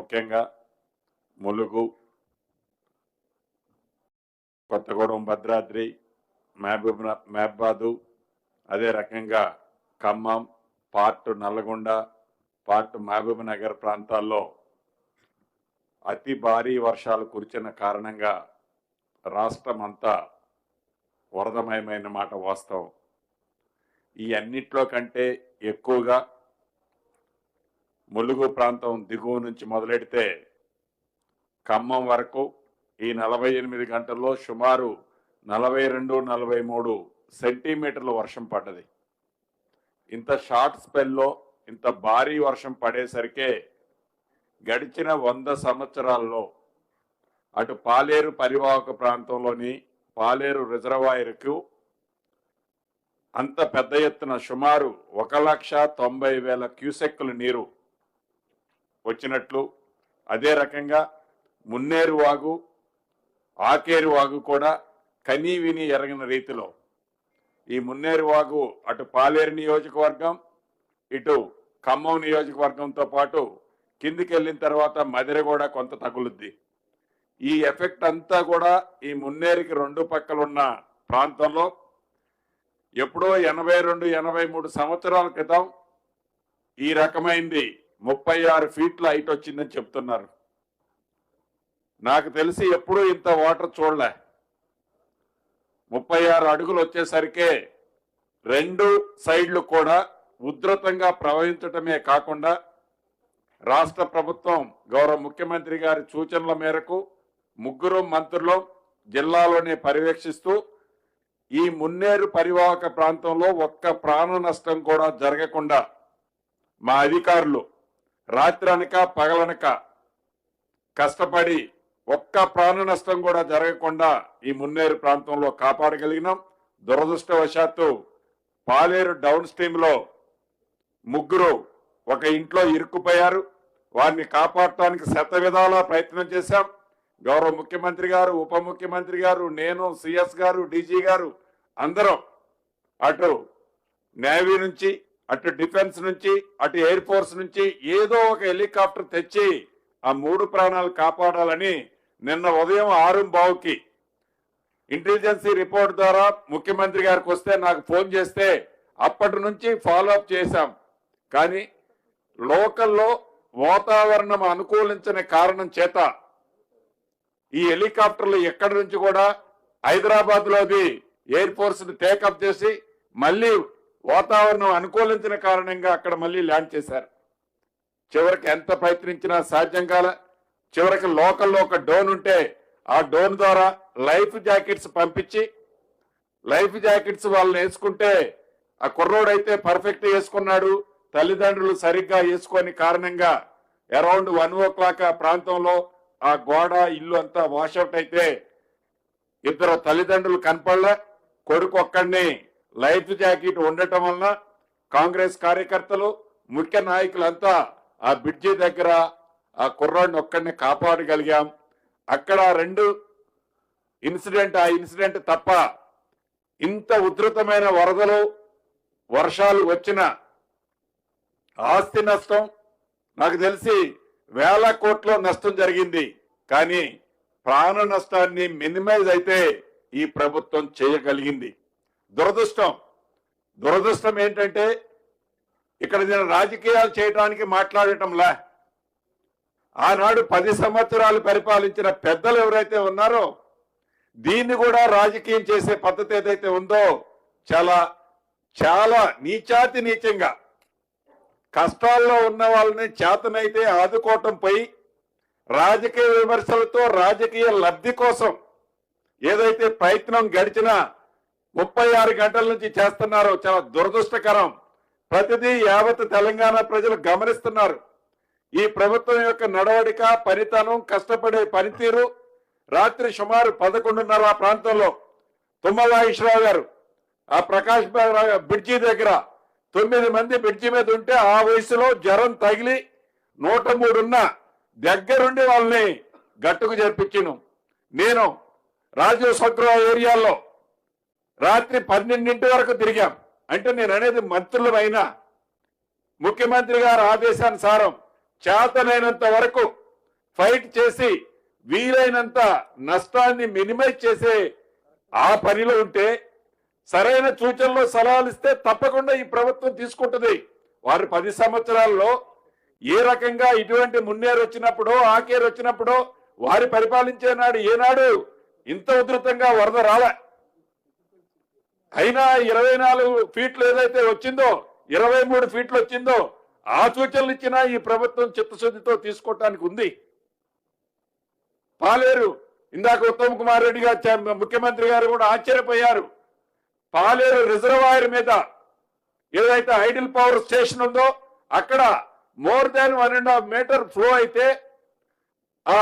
ముఖ్యంగా ములుగు కొత్తగూడెం భద్రాద్రి మహబూబ్ మహబాదు అదే రకంగా Khammam part Nalgonda part Mahabubnagar ప్రాంతాల్లో అతి భారీ వర్షాలు కురిచిన కారణంగా రాష్ట్రం అంతా వరదమయమైన మాట వాస్తవం. ఈ అన్నిట్లో కంటే ఎక్కువగా ములుగు ప్రాంతం దిగువ నుంచి మొదలెడితే ఖమ్మం వరకు ఈ నలభై ఎనిమిది గంటల్లో సుమారు నలభై రెండు నలభై మూడు సెంటీమీటర్ల వర్షం పడ్డది. ఇంత షార్ట్ స్పెల్లో ఇంత భారీ వర్షం పడేసరికే గడిచిన వంద సంవత్సరాల్లో అటు పాలేరు పరివాహక ప్రాంతంలోని పాలేరు రిజర్వాయర్కు అంత పెద్ద ఎత్తున సుమారు ఒక లక్ష తొంభై వేల క్యూసెక్కుల నీరు వచ్చినట్లు అదే రకంగా మున్నేరు వాగు ఆకేరు వాగు కూడా కనీవిని ఎరగిన రీతిలో. ఈ మున్నేరు వాగు అటు పాలేరు నియోజకవర్గం ఇటు ఖమ్మం నియోజకవర్గంతో పాటు కిందికి వెళ్ళిన తర్వాత మదిర కూడా కొంత తగులుద్ది. ఈ ఎఫెక్ట్ అంతా కూడా ఈ మున్నేరుకి రెండు పక్కలున్న ప్రాంతంలో ఎప్పుడో ఎనభై రెండు ఎనభై మూడు సంవత్సరాల క్రితం ఈ రకమైంది ముప్పై ఆరు ఫీట్ల హైట్ వచ్చిందని చెప్తున్నారు. నాకు తెలిసి ఎప్పుడూ ఇంత వాటర్ చూడలే. ముప్పై ఆరు అడుగులు వచ్చేసరికే రెండు సైడ్లు కూడా ఉధృతంగా ప్రవహించటమే కాకుండా రాష్ట్ర ప్రభుత్వం గౌరవ ముఖ్యమంత్రి గారి సూచనల మేరకు ముగ్గురు మంత్రులు జిల్లాలోనే పర్యవేక్షిస్తూ ఈ మున్నేరు పరివాహక ప్రాంతంలో ఒక్క ప్రాణ నష్టం కూడా జరగకుండా మా అధికారులు రాత్రనక పగలనక కష్టపడి ఒక్క ప్రాణ నష్టం కూడా జరగకుండా ఈ మున్నేరు ప్రాంతంలో కాపాడగలిగినాం. దురదృష్టవశాత్తు పాలేరు డౌన్ స్ట్రీమ్లో ముగ్గురు ఒక ఇంట్లో ఇరుక్కుపోయారు. వారిని కాపాడటానికి శత విధాలా ప్రయత్నం చేశాం. గౌరవ ముఖ్యమంత్రి గారు ఉప ముఖ్యమంత్రి గారు నేను సిఎస్ గారు డీజీ గారు అందరం అటు నేవీ నుంచి అటు డిఫెన్స్ నుంచి అటు ఎయిర్ ఫోర్స్ నుంచి ఏదో ఒక హెలికాప్టర్ తెచ్చి ఆ మూడు ప్రాణాలు కాపాడాలని నిన్న ఉదయం ఆరు బావుకి ఇంటెలిజెన్సీ రిపోర్ట్ ద్వారా ముఖ్యమంత్రి గారికి వస్తే నాకు ఫోన్ చేస్తే అప్పటి నుంచి ఫాలో అప్ చేశాం. కానీ లోకల్లో వాతావరణం అనుకూలించని కారణం చేత ఈ హెలికాప్టర్లు ఎక్కడి నుంచి కూడా హైదరాబాద్లోది ఎయిర్ ఫోర్స్ని టేకప్ చేసి మళ్ళీ వాతావరణం అనుకూలించిన కారణంగా అక్కడ మళ్ళీ ల్యాండ్ చేశారు. చివరికి ఎంత ప్రయత్నించినా సాధ్యం కాల చివరికి లోకల్లో ఒక డోన్ ఉంటే ఆ డోన్ ద్వారా లైఫ్ జాకెట్స్ పంపించి లైఫ్ జాకెట్స్ వాళ్ళని వేసుకుంటే ఆ కుర్రోడు అయితే పర్ఫెక్ట్ వేసుకున్నాడు తల్లిదండ్రులు సరిగ్గా వేసుకొని కారణంగా అరౌండ్ వన్ ఓ క్లాక్ ఆ ప్రాంతంలో ఆ గోడ ఇల్లు అంతా వాషౌట్ అయితే ఇద్దరు తల్లిదండ్రులు కనపడలే కొడుకు ఒక్కడిని లైఫ్ జాకెట్ ఉండటం వలన కాంగ్రెస్ కార్యకర్తలు ముఖ్య నాయకులంతా ఆ బ్రిడ్జి దగ్గర ఆ కుర్రాడిని ఒక్కడిని కాపాడగలిగాం. అక్కడ రెండు ఇన్సిడెంట్ ఆ ఇన్సిడెంట్ తప్ప ఇంత ఉధృతమైన వరదలు వర్షాలు వచ్చిన ఆస్తి నష్టం నాకు తెలిసి వేల కోట్ల నష్టం జరిగింది. కానీ ప్రాణ నష్టాన్ని మినిమైజ్ అయితే ఈ ప్రభుత్వం చేయగలిగింది. దురదృష్టం. దురదృష్టం ఏంటంటే ఇక్కడ నేను రాజకీయాలు చేయడానికి మాట్లాడటంలా ఆనాడు పది సంవత్సరాలు పరిపాలించిన పెద్దలు ఎవరైతే ఉన్నారో దీన్ని కూడా రాజకీయం చేసే పద్ధతి ఏదైతే ఉందో చాలా చాలా నీచాతి నీచంగా. కష్టాల్లో ఉన్న వాళ్ళని చేతనైతే ఆదుకోవటం పోయి రాజకీయ విమర్శలతో రాజకీయ లబ్ధి కోసం ఏదైతే ప్రయత్నం గడిచినా ముప్పై ఆరు గంటల నుంచి చేస్తున్నారు. చాలా దురదృష్టకరం. ప్రతిదీ యావత్ తెలంగాణ ప్రజలు గమనిస్తున్నారు. ఈ ప్రభుత్వం యొక్క నడవడిక పనితనం కష్టపడే పనితీరు రాత్రి సుమారు పదకొండున్నర ఆ ప్రాంతంలో. తుమ్మలాహేశ్వరరావు గారు ఆ ప్రకాష్ బ్రిడ్జి దగ్గర తొమ్మిది మంది బ్రిడ్జి మీద ఉంటే ఆ వయసులో జ్వరం తగిలి నూట మూడున్న దగ్గరుండి వాళ్ళని గట్టుకు చేర్పించాను నేను రాజీవ్ సగ్రహ ఏరియాలో రాత్రి పన్నెండింటి వరకు తిరిగాం. అంటే నేను అనేది మంత్రులమైనా ముఖ్యమంత్రి గారి ఆదేశానుసారం చేతనైనంత వరకు ఫైట్ చేసి వీలైనంత నష్టాన్ని మినిమైజ్ చేసే ఆ పనిలో ఉంటే సరైన సూచనలు సలహాలు ఇస్తే తప్పకుండా ఈ ప్రభుత్వం తీసుకుంటుంది. వారు పది సంవత్సరాల్లో ఏ రకంగా ఇటువంటి మున్నేరు వచ్చినప్పుడు ఆకేరు వచ్చినప్పుడు వారి పరిపాలించే నాడు ఏనాడు ఇంత ఉధృతంగా వరద రాలే. అయినా ఇరవై నాలుగు ఫీట్లు ఏదైతే వచ్చిందో ఇరవై మూడు ఫీట్లు వచ్చిందో ఆ సూచనలు ఇచ్చినా ఈ ప్రభుత్వం చిత్తశుద్ధితో తీసుకోవటానికి ఉంది. పాలేరు ఇందాక ఉత్తమ్ కుమార్ రెడ్డి గారు ముఖ్యమంత్రి గారు కూడా ఆశ్చర్యపోయారు. పాలేరు రిజర్వాయర్ మీద ఏదైతే ఐడిల్ పవర్ స్టేషన్ ఉందో అక్కడ more than one and half metre flow అయితే ఆ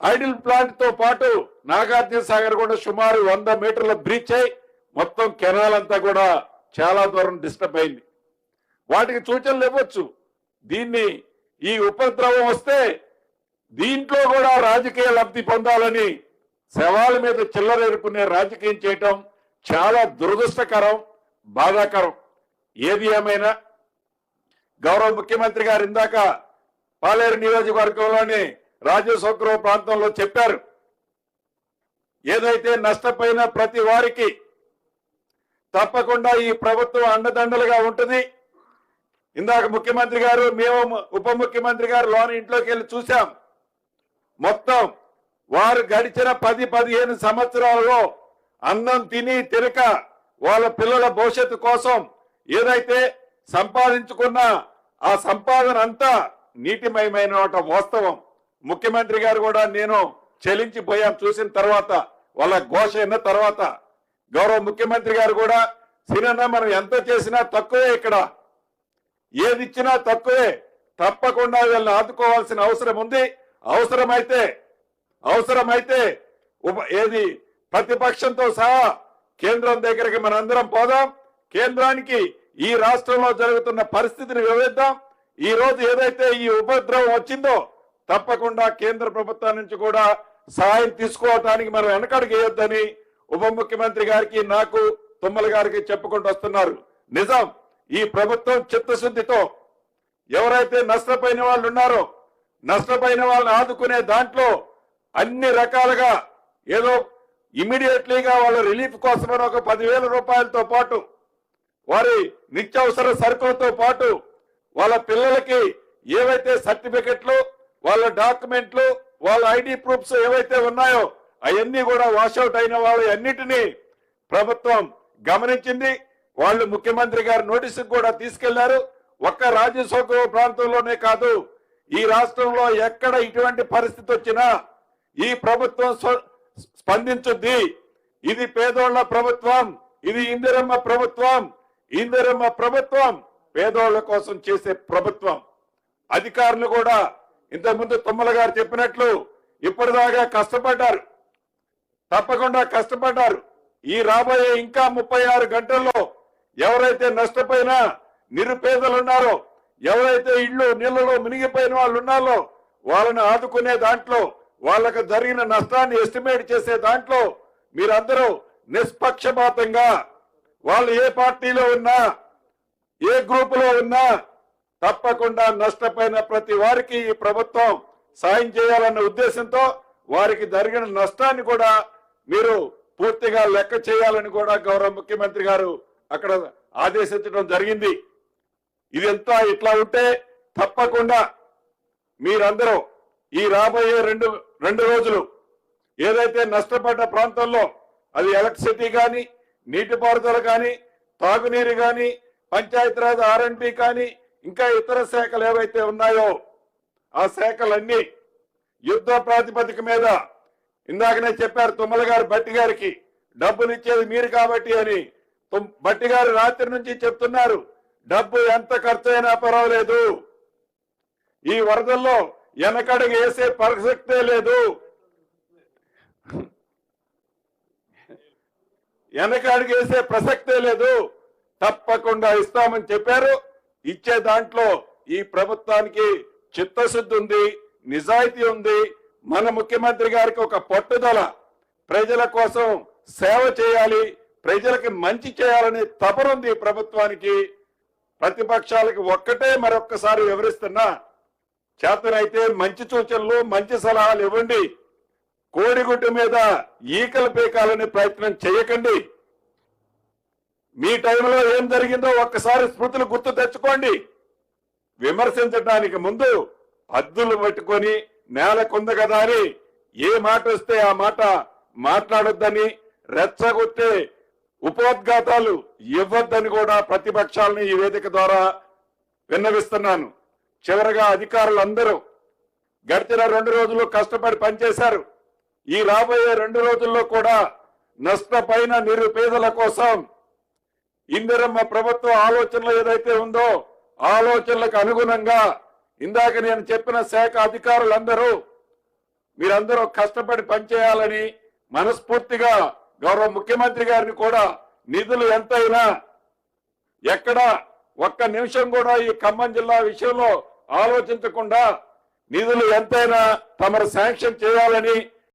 ఐడిల్ ప్లాంట్తో పాటు నాగార్జున సాగర్ కూడా సుమారు వంద మీటర్ల బ్రీచ్ అయి మొత్తం కెనాల్ అంతా కూడా చాలా దూరం డిస్టర్బ్ అయింది. వాటికి సూచనలు ఇవ్వచ్చు. దీన్ని ఈ ఉపద్రవం వస్తే దీంట్లో కూడా రాజకీయ లబ్ధి పొందాలని శవాల మీద చిల్లరేరుకునే రాజకీయం చేయటం చాలా దురదృష్టకరం బాధాకరం. ఏది ఏమైనా గౌరవ ముఖ్యమంత్రి గారు ఇందాక పాలేరు నియోజకవర్గంలోని రాజసౌగ్రవ ప్రాంతంలో చెప్పారు. ఏదైతే నష్టపోయిన ప్రతి వారికి తప్పకుండా ఈ ప్రభుత్వం అండదండలుగా ఉంటుంది. ఇందాక ముఖ్యమంత్రి గారు మేము ఉప ముఖ్యమంత్రి గారు లోని ఇంట్లోకి వెళ్ళి చూసాం మొత్తం వారు గడిచిన పది పదిహేను సంవత్సరాలలో అన్నం తిని తినక వాళ్ళ పిల్లల భవిష్యత్తు కోసం ఏదైతే సంపాదించుకున్న ఆ సంపాదన అంతా నీటిమయమైన వాస్తవం. ముఖ్యమంత్రి గారు కూడా నేను చెలించిపోయాం చూసిన తర్వాత వాళ్ళ ఘోష అయిన తర్వాత. గౌరవ ముఖ్యమంత్రి గారు కూడా సినన్న మనం ఎంత చేసినా తక్కువే ఇక్కడ. ఏది ఇచ్చినా తక్కువే. తప్పకుండా వీళ్ళని ఆదుకోవాల్సిన అవసరం ఉంది. అవసరమైతే అవసరమైతే ఉప ఏది ప్రతిపక్షంతో సహా కేంద్రం దగ్గరికి మనందరం పోదాం. కేంద్రానికి ఈ రాష్ట్రంలో జరుగుతున్న పరిస్థితిని వివరిద్దాం. ఈ రోజు ఏదైతే ఈ ఉపద్రవం వచ్చిందో తప్పకుండా కేంద్ర ప్రభుత్వం నుంచి కూడా సహాయం తీసుకోవటానికి మనం వెనకడుగు వేయొద్దని ఉప ముఖ్యమంత్రి గారికి నాకు తుమ్మల గారికి చెప్పుకుంటూ వస్తున్నారు. నిజం ఈ ప్రభుత్వం చిత్తశుద్ధితో ఎవరైతే నష్టపోయిన వాళ్ళు ఉన్నారో నష్టపోయిన వాళ్ళని ఆదుకునే దాంట్లో అన్ని రకాలుగా ఏదో ఇమీడియట్లీగా వాళ్ళ రిలీఫ్ కోసమని ఒక పదివేల రూపాయలతో పాటు వారి నిత్యావసర సరుకులతో పాటు వాళ్ళ పిల్లలకి ఏవైతే సర్టిఫికెట్లు వాళ్ళ డాక్యుమెంట్లు వాళ్ళ ఐడి ప్రూఫ్స్ ఏవైతే ఉన్నాయో అవన్నీ కూడా వాషౌట్ అయిన వాళ్ళ అన్నిటినీ ప్రభుత్వం గమనించింది. వాళ్ళు ముఖ్యమంత్రి గారి నోటీసుకు కూడా తీసుకెళ్ళారు. ఒక్క రాజ్యసభ ప్రాంతంలోనే కాదు ఈ రాష్ట్రంలో ఎక్కడ ఇటువంటి పరిస్థితి వచ్చినా ఈ ప్రభుత్వం స్పందించుద్ది. ఇది పేదోళ్ళ ప్రభుత్వం ఇది ఇందిరమ్మ ప్రభుత్వం ఇందిరమ్మ ప్రభుత్వం పేదోళ్ళ కోసం చేసే ప్రభుత్వం. అధికారులు కూడా ఇంతకుముందు తుమ్మల గారు చెప్పినట్లు ఇప్పటిదాకా కష్టపడ్డారు. తప్పకుండా కష్టపడ్డారు. ఈ రాబోయే ఇంకా ముప్పై ఆరు గంటల్లో ఎవరైతే నష్టపోయినా నిరుపేదలు ఉన్నారో ఎవరైతే ఇళ్ళు నీళ్ళలో మునిగిపోయిన వాళ్ళు ఉన్నారో వాళ్ళని ఆదుకునే దాంట్లో వాళ్ళకు జరిగిన నష్టాన్ని ఎస్టిమేట్ చేసే దాంట్లో మీరందరూ నిష్పక్షపాతంగా వాళ్ళు ఏ పార్టీలో ఉన్నా ఏ గ్రూపులో ఉన్నా తప్పకుండా నష్టపోయిన ప్రతి వారికి ఈ ప్రభుత్వం సాయం చేయాలన్న ఉద్దేశంతో వారికి జరిగిన నష్టాన్ని కూడా మీరు పూర్తిగా లెక్క చేయాలని కూడా గౌరవ ముఖ్యమంత్రి గారు అక్కడ ఆదేశించడం జరిగింది. ఇదంతా ఇట్లా ఉంటే తప్పకుండా మీరందరూ ఈ రాబోయే రెండు రెండు రోజులు ఏదైతే నష్టపడ్డ ప్రాంతంలో అది ఎలక్ట్రిసిటీ కానీ నీటిపారుదల కానీ తాగునీరు కానీ పంచాయతీరాజ్ ఆర్ఎండ్బి కానీ ఇంకా ఇతర శాఖలు ఏవైతే ఉన్నాయో ఆ శాఖలన్నీ యుద్ధ ప్రాతిపదిక మీద ఇందాకనే చెప్పారు తుమ్మల గారు బట్టి గారికి డబ్బులు ఇచ్చేది మీరు కాబట్టి అని. తుమ్- బట్టి గారు రాత్రి నుంచి చెప్తున్నారు డబ్బు ఎంత ఖర్చు అయినా పర్వాలేదు. ఈ వరదల్లో వెనకడుగు వేసే పరిశక్తే లేదు. వెనకడుగు వేసే ప్రసక్తే లేదు. తప్పకుండా ఇస్తామని చెప్పారు. ఇచ్చే దాంట్లో ఈ ప్రభుత్వానికి చిత్తశుద్ధి ఉంది నిజాయితీ ఉంది. మన ముఖ్యమంత్రి గారికి ఒక పట్టుదల. ప్రజల కోసం సేవ చేయాలి ప్రజలకి మంచి చేయాలనే తపనుంది ప్రభుత్వానికి. ప్రతిపక్షాలకి ఒక్కటే మరొక్కసారి వివరిస్తున్నా చేతనైతే మంచి సూచనలు మంచి సలహాలు ఇవ్వండి. కోడిగుడ్డు మీద ఈకలు పీకాలనే ప్రయత్నం చేయకండి. మీ టైంలో ఏం జరిగిందో ఒక్కసారి స్మృతులు గుర్తు తెచ్చుకోండి. విమర్శించడానికి ముందు హద్దులు పట్టుకొని నేల కొందగదారి ఏ మాట వస్తే ఆ మాట మాట్లాడొద్దని రెచ్చగొట్టే ఉపోద్ఘాతాలు ఇవ్వద్దని కూడా ప్రతిపక్షాలని ఈ వేదిక ద్వారా విన్నవిస్తున్నాను. చివరగా అధికారులందరూ గడిచిన రెండు రోజులు కష్టపడి పనిచేశారు. ఈ రాబోయే రెండు రోజుల్లో కూడా నష్టపోయిన నిరుపేదల కోసం ఇందిరమ్మ ప్రభుత్వ ఆలోచనలు ఏదైతే ఉందో ఆలోచనలకు అనుగుణంగా ఇందాక నేను చెప్పిన శాఖ అధికారులందరూ మీరందరూ కష్టపడి పనిచేయాలని మనస్ఫూర్తిగా గౌరవ ముఖ్యమంత్రి గారిని కూడా నిధులు ఎంతైనా ఎక్కడ ఒక్క నిమిషం కూడా ఈ ఖమ్మం జిల్లా విషయంలో ఆలోచించకుండా నిధులు ఎంతైనా తమరు శాంక్షన్ చేయాలని